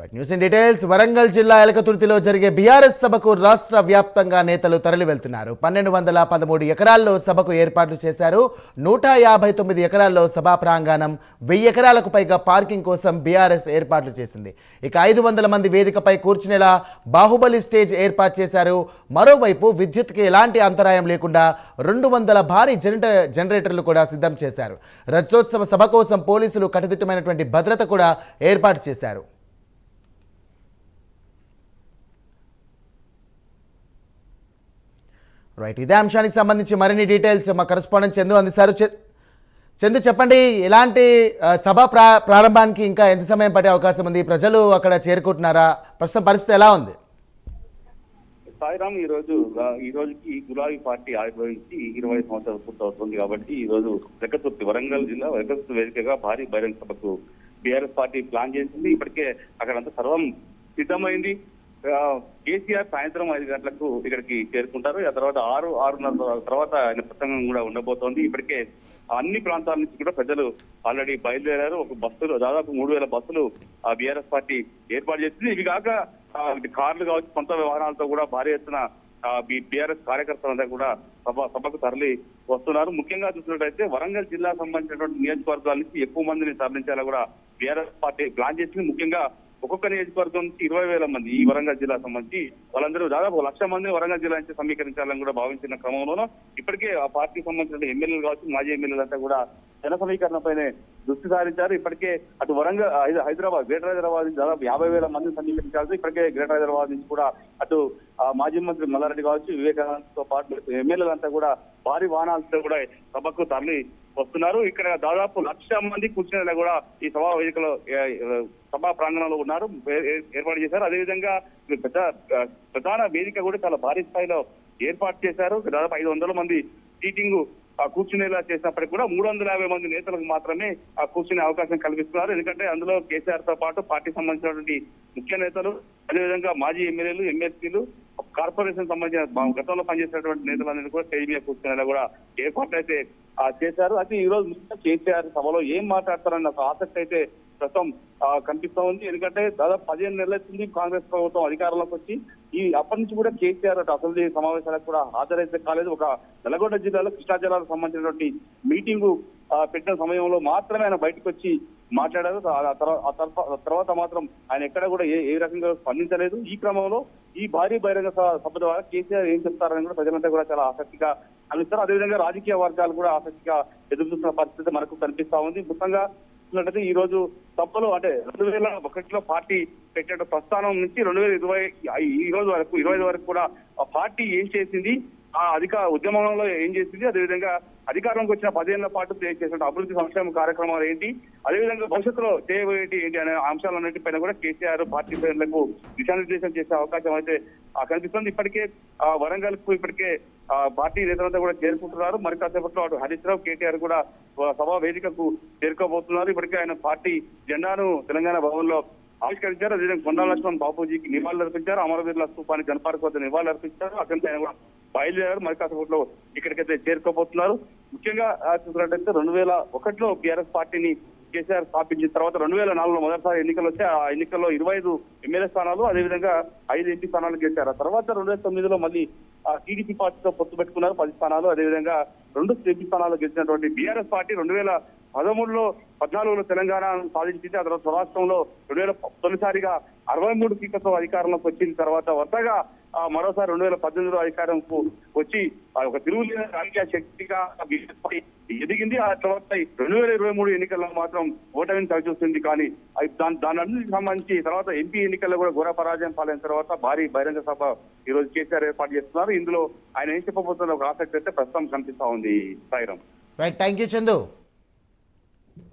Right news in details Warangal జిల్లా ఎలకతుర్తిలో జరిగే బీఆర్ఎస్ సభకు రాష్ట్ర వ్యాప్తంగా నేతలు తరలి వెళ్తున్నారు. పన్నెండు వందల పదమూడు ఎకరాల్లో సభకు ఏర్పాట్లు చేశారు. నూట యాభై తొమ్మిది ఎకరాల్లో సభా ప్రాంగణం వెయ్యి ఎకరాలకు పైగా పార్కింగ్ కోసం బీఆర్ఎస్ ఏర్పాట్లు చేసింది. ఇక ఐదు వందల మంది వేదికపై కూర్చునేలా బాహుబలి స్టేజ్ ఏర్పాటు చేశారు. మరోవైపు విద్యుత్కి ఎలాంటి అంతరాయం లేకుండా రెండు వందల భారీ జనరేటర్ జనరేటర్లు కూడా సిద్ధం చేశారు. రజతోత్సవ సభ కోసం పోలీసులు కట్టుదిట్టమైనటువంటి భద్రత కూడా ఏర్పాటు చేశారు. రైట్ ఇదే అంశానికి సంబంధించి మరిన్ని డీటెయిల్స్ మా కరస్పాండెంట్ చందు అందిస్తారు. చందు చెప్పండి ఎలాంటి సభ ప్రా ప్రారంభానికి ఇంకా ఎంత సమయం పడే అవకాశం ఉంది? ప్రజలు అక్కడ చేరుకుంటున్నారా? ప్రస్తుతం పరిస్థితి ఎలా ఉంది? సాయిరామ్ ఈ రోజు ఈ రోజుకి గులాబీ పార్టీ ఆవిర్భవించి ఇరవై సంవత్సరాలు పూర్తవుతుంది కాబట్టి ఈ రోజు రెక్కతుర్తి వరంగల్ జిల్లా రెక్కతుర్తి వేదికగా భారీ బహిరంగ సభకు బీఆర్ఎస్ పార్టీ ప్లాన్ చేసింది. ఇప్పటికే అక్కడంతా సర్వం సిద్ధమైంది. కేసీఆర్ సాయంత్రం ఐదు గంటలకు ఇక్కడికి చేరుకుంటారు. ఆ తర్వాత ఆరు ఆరున్నర తర్వాత ఆయన ప్రసంగం కూడా ఉండబోతోంది. ఇప్పటికే అన్ని ప్రాంతాల నుంచి కూడా ప్రజలు ఆల్రెడీ బయలుదేరారు. ఒక బస్సులు దాదాపు మూడు వేల బస్సులు ఆ బీఆర్ఎస్ పార్టీ ఏర్పాటు చేసింది. ఇవి కాక కార్లు కావచ్చు సొంత వాహనాలతో కూడా భారీ ఎత్తున బీఆర్ఎస్ కార్యకర్తలంతా కూడా సభ సభకు తరలి వస్తున్నారు. ముఖ్యంగా చూసినట్టయితే వరంగల్ జిల్లా సంబంధించినటువంటి నియోజకవర్గాల నుంచి ఎక్కువ మందిని తరలించేలా కూడా బీఆర్ఎస్ పార్టీ ప్లాన్ చేసింది. ముఖ్యంగా ఒక్కొక్క నియోజకవర్గం నుంచి ఇరవై వేల మంది ఈ వరంగల్ జిల్లా సంబంధించి వాళ్ళందరూ దాదాపు లక్ష మంది వరంగల్ జిల్లా నుంచి సమీకరించాలని కూడా భావించిన క్రమంలోనూ ఇప్పటికే ఆ పార్టీకి సంబంధించిన ఎమ్మెల్యేలు కావచ్చు మాజీ ఎమ్మెల్యేలు అంతా కూడా జన సమీకరణపైనే దృష్టి సారించారు. ఇప్పటికే అటు వరంగల్ హైదరాబాద్ గ్రేటర్ హైదరాబాద్ నుంచి దాదాపు యాభై వేల మందిని సమీకరించాల్సి ఇప్పటికే గ్రేటర్ హైదరాబాద్ నుంచి కూడా అటు మాజీ మంత్రి మల్లారెడ్డి కావచ్చు వివేకానంద్తో పాటు ఎమ్మెల్యేలంతా కూడా భారీ వాహనాలతో కూడా సభకు తరలి వస్తున్నారు. ఇక్కడ దాదాపు లక్ష మంది కూర్చునేలా కూడా ఈ సభా వేదికలో సభా ప్రాంగణంలో ఉన్నారు. ఏర్పాటు చేశారు. అదేవిధంగా పెద్ద ప్రధాన వేదిక కూడా చాలా భారీ స్థాయిలో ఏర్పాటు చేశారు. దాదాపు ఐదు వందల మంది సీటింగ్ ఆ కూర్చునేలా చేసినప్పటికీ కూడా మూడు వందల యాభై మంది నేతలకు మాత్రమే ఆ కూర్చునే అవకాశం కల్పిస్తున్నారు. ఎందుకంటే అందులో కేసీఆర్తో పాటు పార్టీ సంబంధించినటువంటి ముఖ్య నేతలు అదేవిధంగా మాజీ ఎమ్మెల్యేలు ఎమ్మెల్సీలు కార్పొరేషన్ సంబంధించిన గతంలో పనిచేసినటువంటి నేతలందరినీ కూడా స్టేజ్ మీద కూర్చునేలా కూడా ఏర్పాట్లు అయితే చేశారు. అయితే ఈ రోజు ముఖ్యంగా కేసీఆర్ సభలో ఏం మాట్లాడతారన్న ఒక ఆసక్తి అయితే ప్రస్తుతం కనిపిస్తా ఉంది. ఎందుకంటే దాదాపు పదిహేను నెలల నుంచి కాంగ్రెస్ ప్రభుత్వం అధికారంలోకి వచ్చి ఈ అప్పటి నుంచి కూడా కేసీఆర్ అసెంబ్లీ సమావేశాలకు కూడా హాజరైతే కాలేదు. ఒక నల్గొండ జిల్లాలో కృష్ణా జిల్లాకు సంబంధించినటువంటి మీటింగు పెట్టిన సమయంలో మాత్రమే ఆయన బయటకు వచ్చి మాట్లాడారు. ఆ ఆ తర్వాత మాత్రం ఆయన ఎక్కడ కూడా ఏ ఏ రకంగా స్పందించలేదు. ఈ క్రమంలో ఈ భారీ బహిరంగ సభ ద్వారా కేసీఆర్ ఏం చెప్తారని కూడా ప్రజలంతా కూడా చాలా ఆసక్తిగా కలుస్తారు అదేవిధంగా రాజకీయ వర్గాలు కూడా ఆసక్తిగా ఎదురు చూస్తున్న పరిస్థితి మనకు కనిపిస్తా ఉంది. మొత్తంగా చూసినట్టయితే ఈ రోజు సభలో అంటే రెండు వేల ఒకటిలో పార్టీ పెట్టిన ప్రస్థానం నుంచి రెండు వేల ఇరవై ఈ రోజు వరకు ఇరవై ఐదు వరకు కూడా పార్టీ ఏం చేసింది? ఆ అధిక ఉద్యమంలో ఏం చేసింది? అదేవిధంగా అధికారంలోకి వచ్చిన పదేళ్ళ పాటు చేసిన అభివృద్ధి సంక్షేమ కార్యక్రమాలు ఏంటి? అదేవిధంగా భవిష్యత్తులో చేయబోయేటి ఏంటి అనే అంశాలన్నింటిపైన కూడా కేసీఆర్ పార్టీ ప్రజలకు దిశానిర్దేశం చేసే అవకాశం అయితే కనిపిస్తుంది. ఇప్పటికే వరంగల్కు ఇప్పటికే ఆ పార్టీ నేతలంతా కూడా చేరుకుంటున్నారు. మరి కాసేపట్లో అటు హరీష్ రావు కేటీఆర్ కూడా సభా వేదికకు చేరుకోబోతున్నారు. ఇప్పటికే ఆయన పార్టీ జెండాను తెలంగాణ భవన్లో ఆవిష్కరించారు. అదేవిధంగా కొండా లక్ష్మణ్ బాపూజీకి నివాళులు అర్పించారు అమరవీరుల స్థూపానికి జనపార్క్ వద్ద నివాళులు అర్పించారు అక్కడ ఆయన కూడా బయలుదేరారు మరి కాసేపట్లో ఇక్కడికైతే చేరుకోబోతున్నారు. ముఖ్యంగా చూసినట్టయితే రెండు వేల ఒకటిలో బీఆర్ఎస్ పార్టీని కేసీఆర్ స్థాపించిన తర్వాత రెండు వేల నాలుగులో మొదటిసారి ఎన్నికలు వచ్చి ఆ ఎన్నికల్లో ఇరవై ఐదు ఎమ్మెల్యే స్థానాలు అదేవిధంగా ఐదు ఎంపీ స్థానాలు గెలిచారు. ఆ తర్వాత రెండు వేల తొమ్మిదిలో మళ్ళీ టీడీపీ పార్టీతో పొత్తు పెట్టుకున్నారు పది స్థానాలు. అదేవిధంగా రెండు ఎంపీ స్థానాలు గెలిచినటువంటి బీఆర్ఎస్ పార్టీ రెండు వేల పదమూడులో పద్నాలుగులో తెలంగాణ సాధించింది. ఆ తర్వాత రాష్ట్రంలో రెండు వేల తొలిసారిగా అరవై మూడు సీట్లతో అధికారంలోకి వచ్చిన తర్వాత వరుసగా మరోసారి రెండు వేల పద్దెనిమిదిలో అధికారంకు వచ్చి ఒక తిరుగులేని రాజకీయ శక్తిగా ఎదిగింది. ఆ తర్వాత రెండు వేల ఇరవై మూడు ఎన్నికల్లో మాత్రం ఓటమిని చవిచూస్తుంది కానీ దాని దాని సంబంధించి తర్వాత ఎంపీ ఎన్నికల్లో కూడా ఘోర పరాజయం పాలైన తర్వాత భారీ బహిరంగ సభ ఈ రోజు కేసీఆర్ ఏర్పాటు చేస్తున్నారు. ఇందులో ఆయన ఏం చెప్పబోతున్న ఒక ఆసక్తి అయితే ప్రస్తుతం కనిపిస్తా ఉంది. Sairam right thank you Chandu